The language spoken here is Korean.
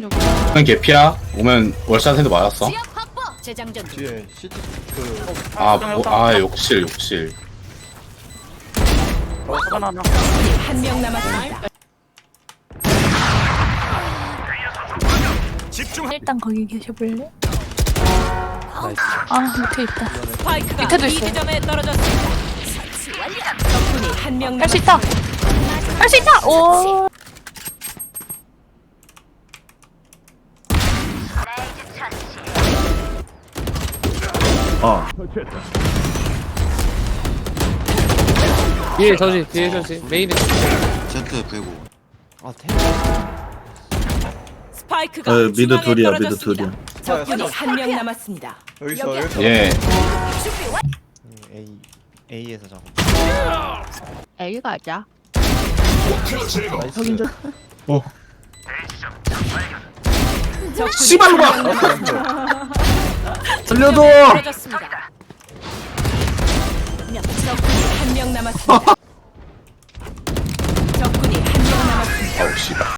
여기. 오면 개피야. 오면 월샷한테도 맞았어. 지역 확보. 재장전 중. 뒤에 시티 그 아, 뭐, 아 욕실 욕실. 바나나. 한 명 남았습니다. 일단 거기 계셔볼래? 아 밑에 있다. 스파이크가 밑에도 있어요. 지점에 떨어졌습니다. 설치 완료. 적군이 한 명 할 수 남았습니다. 있다. 할 수 있다. 오. 어. 뒤에 저지 뒤에 저지. 메인에 제트 빼고. 스파이크가 어, 미드 중앙에 둘이야 미드 떨어졌습니다. 둘이야. 적군이 한 명 남았습니다. 여기 있어 여기 있어. 예. A A에서 잡아 A 가자. 적군이 씨발로 살려줘! 한명 남았습니다. 적군이 한 명 남았습니다. 아우 씨발